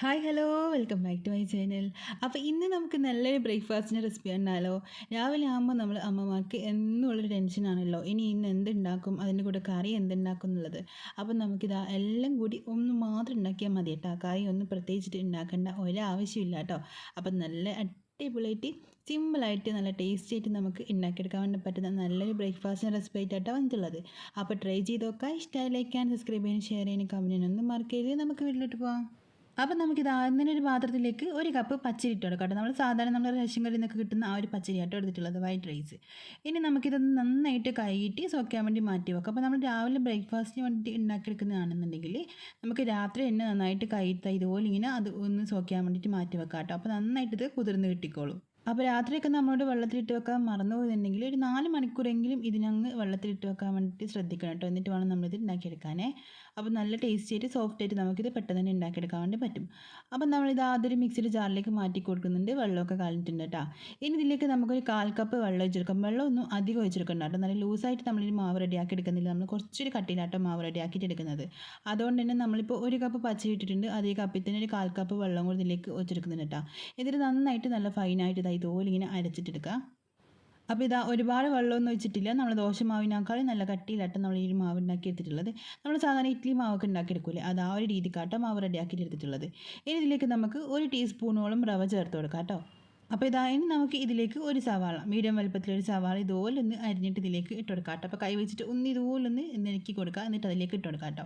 Hi hello welcome back to my channel അപ്പോൾ ഇന്ന് നമുക്ക് നല്ലൊരു ബ്രേക്ക്ഫാസ്റ്റിന്റെ റെസിപ്പി ഉണ്ടാലോ രാവിലെ ആകുമ്പോൾ നമ്മൾ അമ്മമാർക്ക് എന്നുള്ളൊരു ടെൻഷനാണല്ലോ ഇനി ഇന്ന് എന്തുണ്ടാക്കും? അതിന്റെ കൂടെ കറി എന്തുണ്ടാക്കും എന്നുള്ളത്. അപ്പോൾ നമുക്കിതാ എല്ലാം കൂടി ഒന്ന് മാത്രം ഉണ്ടാക്കിയാൽ മതി കേട്ടോ. കറി ഒന്നും പ്രത്യേകിച്ചിട്ട് ഉണ്ടാക്കേണ്ട. ഒരാവശ്യമില്ല കേട്ടോ അപ്പോൾ നല്ല അടിപൊളിയായിട്ട് സിമ്പിളായിട്ട് നല്ല ടേസ്റ്റി ആയിട്ട് നമുക്ക് ഉണ്ടാക്കിയെടുക്കാൻ വേണ്ടി പറ്റുന്ന നല്ലൊരു ബ്രേക്ക്ഫാസ്റ്റിന്റെ റെസിപ്പി ആയിട്ടാണ് വന്നിട്ടുള്ളത്. അപ്പോൾ ട്രൈ ചെയ്ത് നോക്കാം ഇഷ്ടമായി ലൈക്ക് ആൻഡ് സബ്സ്ക്രൈബ് ചെയ്യാനും ഷെയർ ചെയ്യാനും ചെയ്യാനൊന്നും മറക്കരുത്. നമുക്ക് വീട്ടിലോട്ട് പോകാം അപ്പം നമുക്കിത് അങ്ങനെ ഒരു പാത്രത്തിലേക്ക് ഒരു കപ്പ് പച്ചരി ഇട്ട് കൊടുക്കാം നമ്മൾ സാധാരണ നമ്മൾ റേഷൻ കടയിൽ നിന്നൊക്കെ കിട്ടുന്ന ആ ഒരു പച്ചരി ആട്ടോ എടുത്തിട്ടുള്ളത് വൈറ്റ് റൈസ് ഇനി നമുക്കിത് നന്നായിട്ട് കഴുകിയിട്ട് സോക്കാൻ വേണ്ടി മാറ്റി വെക്കാം. അപ്പോൾ നമ്മൾ രാവിലെ ബ്രേക്ക്ഫാസ്റ്റിന് വേണ്ടി ഉണ്ടാക്കിയെടുക്കുന്നതാണെന്നുണ്ടെങ്കിൽ നമുക്ക് രാത്രി തന്നെ നന്നായിട്ട് കഴുത്ത ഇതുപോലെ ഇങ്ങനെ അത് ഒന്ന് സോക്കാൻ വേണ്ടിയിട്ട് മാറ്റി വെക്കാം കേട്ടോ. അപ്പോൾ നന്നായിട്ട് ഇത് കുതിർന്ന് കിട്ടിക്കോളും. അപ്പോൾ രാത്രിയൊക്കെ നമ്മളോട് വെള്ളത്തിലിട്ട് വെക്കാൻ മറന്നു പോയിട്ടുണ്ടെങ്കിൽ ഒരു നാല് മണിക്കൂറെങ്കിലും ഇതിനങ്ങ് വെള്ളത്തിലിട്ട് വെക്കാൻ വേണ്ടിയിട്ട് ശ്രദ്ധിക്കണം കേട്ടോ. എന്നിട്ട് വേണം നമ്മളിത് ഉണ്ടാക്കിയെടുക്കാനേ അപ്പോൾ നല്ല ടേസ്റ്റി ആയിട്ട് സോഫ്റ്റ് ആയിട്ട് നമുക്കിത് പെട്ടെന്ന് തന്നെ ഉണ്ടാക്കിയെടുക്കാൻ വേണ്ടി പറ്റും. അപ്പം നമ്മളിത് ആദ്യം മിക്സിയുടെ ജാറിലേക്ക് മാറ്റി കൊടുക്കുന്നുണ്ട്. വെള്ളമൊക്കെ കളഞ്ഞിട്ടുണ്ട് കേട്ടോ. ഇനി ഇതിലേക്ക് നമുക്കൊരു കാൽ കപ്പ് വെള്ളം ഒഴിച്ചെടുക്കാം. വെള്ളമൊന്നും അധികം ഒഴിച്ചെടുക്കണ്ട കേട്ടോ. നല്ല ലൂസായിട്ട് നമ്മളൊരു മാവ് റെഡിയാക്കി എടുക്കുന്നില്ല. നമ്മൾ കുറച്ചൊരു കട്ടിയിലാട്ടോ മാവ് റെഡിയാക്കിയിട്ട് എടുക്കുന്നത്. അതുകൊണ്ട് തന്നെ നമ്മളിപ്പോൾ ഒരു കപ്പ് പച്ചരി ഇട്ടിട്ടുണ്ട്. അതേ കപ്പിൽ തന്നെ ഒരു കാൽ കപ്പ് വെള്ളം കൂടി ഇതിലേക്ക് ഒഴിച്ചെടുക്കുന്നുണ്ട് കേട്ടോ. ഇതിൽ നന്നായിട്ട് നല്ല ഫൈനായിട്ട് ഇതാ ഇതുപോലെ ഇങ്ങനെ അരച്ചിട്ടെടുക്കുക അപ്പോൾ ഇതാ ഒരുപാട് വെള്ളമൊന്നും ഒഴിച്ചിട്ടില്ല. നമ്മൾ ദോശമാവിനേക്കാളും നല്ല കട്ടിയിലാട്ടം നമ്മൾ ഈ മാവ് ഉണ്ടാക്കി എടുത്തിട്ടുള്ളത്. നമ്മൾ സാധാരണ ഇഡ്ഡലി മാവൊക്കെ ഉണ്ടാക്കിയെടുക്കില്ലേ? അത് ആ ഒരു രീതിക്കാട്ടോ മാവ് റെഡിയാക്കിയിട്ട് എടുത്തിട്ടുള്ളത് ഇനി ഇതിലേക്ക് നമുക്ക് ഒരു ടീസ്പൂണോളം റവ ചേർത്ത് കൊടുക്കാം കേട്ടോ അപ്പോൾ ഇതായാലും നമുക്ക് ഇതിലേക്ക് ഒരു സവാള മീഡിയം വലുപ്പത്തിലൊരു സവാള ഇതുപോലെ ഒന്ന് അരിഞ്ഞിട്ട് ഇതിലേക്ക് ഇട്ട് കൊടുക്കാം കേട്ടോ. അപ്പോൾ കൈ വെച്ചിട്ട് ഒന്ന് ഇതുപോലെ ഒന്ന് നെരുക്കി കൊടുക്കുക. എന്നിട്ട് അതിലേക്ക് ഇട്ട് കൊടുക്കാം കേട്ടോ.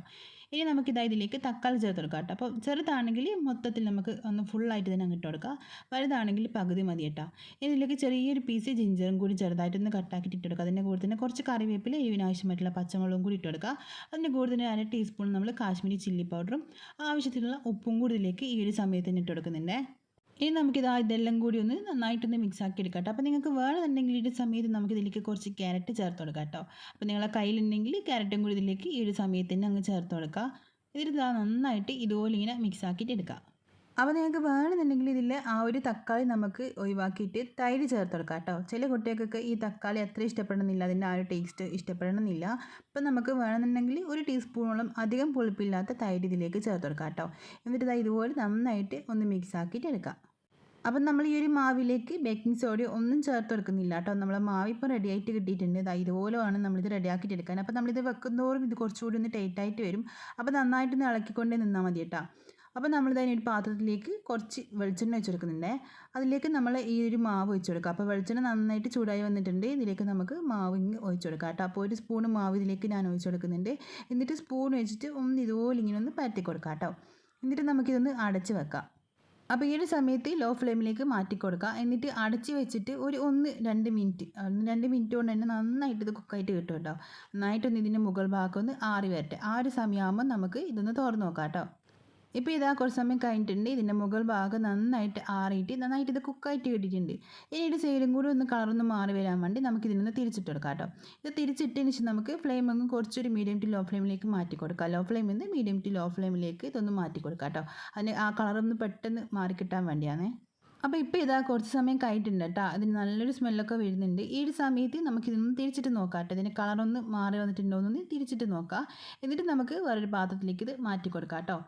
ഇനി നമുക്ക് ഇതായി ഇതിലേക്ക് തക്കാളി ചേർത്ത് കൊടുക്കാം കേട്ടോ. അപ്പോൾ ചെറുതാണെങ്കിൽ മൊത്തത്തിൽ നമുക്ക് ഒന്ന് ഫുള്ളായിട്ട് തന്നെ അങ്ങ് ഇട്ട് കൊടുക്കുക വലുതാണെങ്കിൽ പകുതി മതി കേട്ടോ. ഇതിലേക്ക് ചെറിയൊരു പീസ് ജിഞ്ചറും കൂടി ചെറുതായിട്ടൊന്ന് കട്ടാക്കിയിട്ട് ഇട്ട് കൊടുക്കുക അതിന്റെ കൂടെ തന്നെ കുറച്ച് കറിവേപ്പില എരിവിന് ആവശ്യമായിട്ടുള്ള പച്ചമുളകും കൂടി ഇട്ട് കൊടുക്കുക അതിന്റെ കൂടെ തന്നെ അര ടീസ്പൂൺ നമ്മൾ കാശ്മീരി ചില്ലി പൗഡറും ആവശ്യത്തിനുള്ള ഉപ്പും കൂടി ഇതിലേക്ക് ഈ ഒരു സമയത്ത് തന്നെ ഇട്ട് കൊടുക്കുന്നുണ്ട്. ഇനി നമുക്കിത് ഇതെല്ലാം കൂടി ഒന്ന് നന്നായിട്ടൊന്ന് മിക്സ് ആക്കി എടുക്കാം കേട്ടോ അപ്പോൾ നിങ്ങൾക്ക് വേണമെന്നുണ്ടെങ്കിൽ ഈ സമയത്ത് നമുക്ക് ഇതിലേക്ക് കുറച്ച് ക്യാരറ്റ് ചേർത്ത് കൊടുക്കാം കേട്ടോ. അപ്പോൾ നിങ്ങളെ കയ്യിലുണ്ടെങ്കിൽ ക്യാരറ്റും കൂടി ഇതിലേക്ക് ഈ ഒരു സമയത്ത് തന്നെ അങ്ങ് ചേർത്ത് കൊടുക്കുക ഇതിൽ നന്നായിട്ട് ഇതുപോലെ ഇങ്ങനെ മിക്സ് ആക്കിയിട്ട് എടുക്കുക അപ്പോൾ നിങ്ങൾക്ക് വേണമെന്നുണ്ടെങ്കിൽ ഇതിൽ ആ ഒരു തക്കാളി നമുക്ക് ഒഴിവാക്കിയിട്ട് തൈര് ചേർത്ത് കൊടുക്കാം കേട്ടോ. ചില കുട്ടികൾക്കൊക്കെ ഈ തക്കാളി അത്ര ഇഷ്ടപ്പെടണമെന്നില്ല അതിന്റെ ആ ഒരു ടേസ്റ്റ് ഇഷ്ടപ്പെടണമെന്നില്ല. അപ്പം നമുക്ക് വേണമെന്നുണ്ടെങ്കിൽ ഒരു ടീസ്പൂണോളം അധികം പുളിപ്പില്ലാത്ത തൈര് ഇതിലേക്ക് ചേർത്ത് കൊടുക്കാം കേട്ടോ. എന്നിട്ട് ഇതാ ഇതുപോലെ നന്നായിട്ട് ഒന്ന് മിക്സ് ആക്കിയിട്ട് എടുക്കാം. അപ്പം നമ്മൾ ഈ ഒരു മാവിലേക്ക് ബേക്കിംഗ് സോഡ ഒന്നും ചേർത്ത് കൊടുക്കുന്നില്ല കേട്ടോ. നമ്മളെ മാവ് ഇപ്പോൾ റെഡി ആയിട്ട് കിട്ടിയിട്ടുണ്ട്. ഇതാ ഇതുപോലെ വേണം നമ്മളിത് റെഡി ആക്കിയിട്ട് എടുക്കാൻ. അപ്പോൾ നമ്മളിത് വെക്കുന്നതോറും ഇത് കുറച്ചുകൂടി ഒന്ന് ടൈറ്റായിട്ട് വരും. അപ്പോൾ നന്നായിട്ടൊന്ന് ഇളക്കിക്കൊണ്ടേ നിന്നാൽ മതി കേട്ടോ. അപ്പോൾ നമ്മൾ തന്നെ ഒരു പാത്രത്തിലേക്ക് കുറച്ച് വെളിച്ചെണ്ണ വെച്ച് കൊടുക്കുന്നുണ്ട് അതിലേക്ക് നമ്മൾ ഈ ഒരു മാവ് ഒഴിച്ച് കൊടുക്കുക അപ്പോൾ വെളിച്ചെണ്ണ നന്നായിട്ട് ചൂടായി വന്നിട്ടുണ്ട്. ഇതിലേക്ക് നമുക്ക് മാവ് ഇങ്ങ് ഒഴിച്ച് കൊടുക്കാം കേട്ടോ. അപ്പോൾ ഒരു സ്പൂൺ മാവ് ഇതിലേക്ക് ഞാൻ ഒഴിച്ച് കൊടുക്കുന്നുണ്ട് എന്നിട്ട് സ്പൂൺ വെച്ചിട്ട് ഒന്ന് ഇതുപോലെ ഇങ്ങനെ ഒന്ന് പരത്തി കൊടുക്കാം കേട്ടോ. എന്നിട്ട് നമുക്കിതൊന്ന് അടച്ച് വെക്കാം. അപ്പോൾ ഈ ഒരു സമയത്ത് ലോ ഫ്ലെയിമിലേക്ക് മാറ്റി കൊടുക്കുക എന്നിട്ട് അടച്ച് വെച്ചിട്ട് ഒരു ഒന്ന് രണ്ട് മിനിറ്റ് ഒന്ന് രണ്ട് മിനിറ്റ് കൊണ്ട് തന്നെ നന്നായിട്ട് ഇത് കുക്കായിട്ട് കിട്ടും കേട്ടോ. നന്നായിട്ടൊന്ന് ഇതിന്റെ മുകൾ ഭാഗം ഒന്ന് ആറി വരട്ടെ. ആ ഒരു സമയമാകുമ്പോൾ നമുക്ക് ഇതൊന്ന് തുറന്ന് നോക്കാം കേട്ടോ. ഇപ്പോൾ ഇതാ കുറച്ച് സമയം കഴിഞ്ഞിട്ടുണ്ട്. ഇതിന്റെ മുകൾ ഭാഗം നന്നായിട്ട് ആറിയിട്ട് നന്നായിട്ട് ഇത് കുക്കായിട്ട് കിട്ടിയിട്ടുണ്ട് ഇനി ഇത് സൈഡും കൂടി ഒന്ന് കളറൊന്ന് മാറി വരാൻ വേണ്ടി നമുക്ക് ഇതിനൊന്ന് തിരിച്ചിട്ട് കൊടുക്കാം കേട്ടോ ഇത് തിരിച്ചിട്ടതിന് ശേഷം നമുക്ക് ഫ്ലെയിം അങ്ങ് കുറച്ചൊരു മീഡിയം ടു ലോ ഫ്ലെയിമിലേക്ക് മാറ്റി കൊടുക്കാം. ലോ ഫ്ലെയിമിൽ നിന്ന് മീഡിയം ടു ലോ ഫ്ലെയിമിലേക്ക് ഇതൊന്ന് മാറ്റി കൊടുക്കാം കേട്ടോ അതിന് ആ കളറൊന്ന് പെട്ടെന്ന് മാറി കിട്ടാൻ വേണ്ടിയാണേ. അപ്പോൾ ഇപ്പോൾ ഇതാ കുറച്ച് സമയം കഴിഞ്ഞിട്ടുണ്ട് കേട്ടോ അതിന് നല്ലൊരു സ്മെല്ലൊക്കെ വരുന്നുണ്ട്. ഈ ഒരു സമയത്ത് നമുക്ക് ഇതൊന്ന് തിരിച്ചിട്ട് നോക്കാം കേട്ടോ ഇതിന് കളറൊന്ന് മാറി വന്നിട്ടുണ്ടോ എന്നൊന്ന് തിരിച്ചിട്ട് നോക്കാം. എന്നിട്ട് നമുക്ക് വേറൊരു പാത്രത്തിലേക്ക് ഇത് മാറ്റി കൊടുക്കാം കേട്ടോ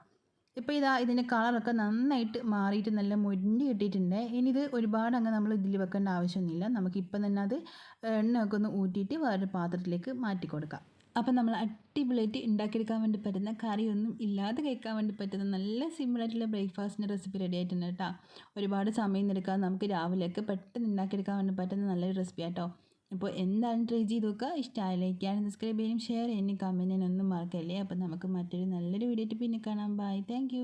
ഇപ്പോൾ ഇതാ ഇതിന്റെ കളറൊക്കെ നന്നായിട്ട് മാറിയിട്ട് നല്ല മുരിഞ്ഞ് കിട്ടിയിട്ടുണ്ട്. ഇനി ഇത് ഒരുപാട് അങ്ങ് നമ്മൾ ഇതിൽ വെക്കേണ്ട ആവശ്യമൊന്നുമില്ല. നമുക്കിപ്പം തന്നെ അത് എണ്ണയൊക്കെ ഒന്ന് ഊറ്റിയിട്ട് വേറൊരു പാത്രത്തിലേക്ക് മാറ്റി കൊടുക്കാം. അപ്പം നമ്മൾ അടിപൊളിയായിട്ട് ഉണ്ടാക്കിയെടുക്കാൻ വേണ്ടി പറ്റുന്ന കറിയൊന്നും ഇല്ലാതെ കഴിക്കാൻ വേണ്ടി പറ്റുന്ന നല്ല സിമ്പിളായിട്ടുള്ള ബ്രേക്ക്ഫാസ്റ്റിന്റെ റെസിപ്പി റെഡി ആയിട്ടുണ്ട് കേട്ടോ. ഒരുപാട് സമയം എടുക്കാതെ നമുക്ക് രാവിലെയൊക്കെ പെട്ടെന്ന് ഉണ്ടാക്കിയെടുക്കാൻ വേണ്ടി പറ്റുന്ന നല്ലൊരു റെസിപ്പി ആട്ടോ അപ്പോൾ എന്താണ് ട്രൈ ചെയ്ത് നോക്കുക? ഇഷ്ടമായി ലൈക്ക് സബ്സ്ക്രൈബ് ചെയ്യാനും ഷെയർ ചെയ്യാനും കമന്റ് ചെയ്യാനൊന്നും മറക്കല്ലേ? അപ്പോൾ നമുക്ക് മറ്റൊരു നല്ലൊരു വീഡിയോ പിന്നെ കാണാം. Bye thank